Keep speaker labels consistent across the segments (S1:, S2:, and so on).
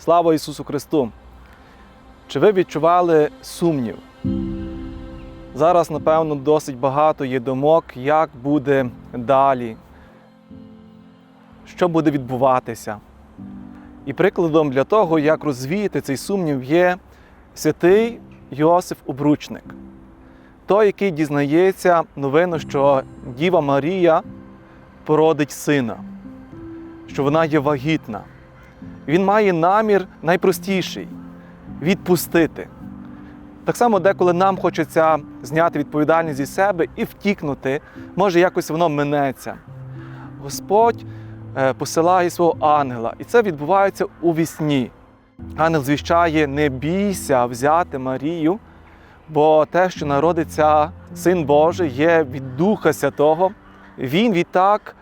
S1: Слава Ісусу Христу! Чи ви відчували сумнів? Зараз, напевно, досить багато є думок, як буде далі, що буде відбуватися. І прикладом для того, як розвіяти цей сумнів, є святий Йосиф Обручник, той, який дізнається новину, що Діва Марія породить сина, що вона є вагітна. Він має намір найпростіший відпустити. Так само, деколи нам хочеться зняти відповідальність зі себе і втікнути, може якось воно минеться. Господь е, посилає свого ангела, і це відбувається у вісні. Ангел звіщає: не бійся взяти Марію, бо те, що народиться Син Божий, є від Духа Святого. Він відтак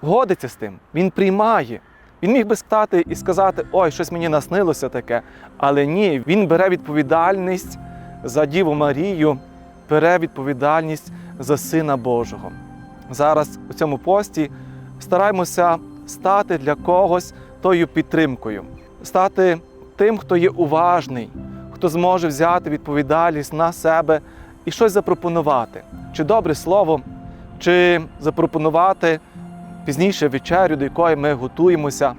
S1: годиться з тим, він приймає. Він міг би стати і сказати, ой, щось мені наснилося таке. Але ні, він бере відповідальність за Діву Марію, бере відповідальність за Сина Божого. Зараз у цьому пості стараємося стати для когось тою підтримкою, стати тим, хто є уважний, хто зможе взяти відповідальність на себе і щось запропонувати, чи добре слово, чи запропонувати пізніше вечерю, до якої ми готуємося,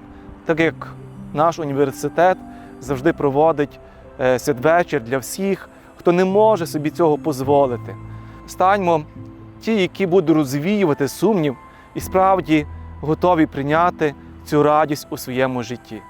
S1: так як наш університет завжди проводить е, святвечір для всіх, хто не може собі цього дозволити. Станьмо ті, які будуть розвіювати сумнів і справді готові прийняти цю радість у своєму житті.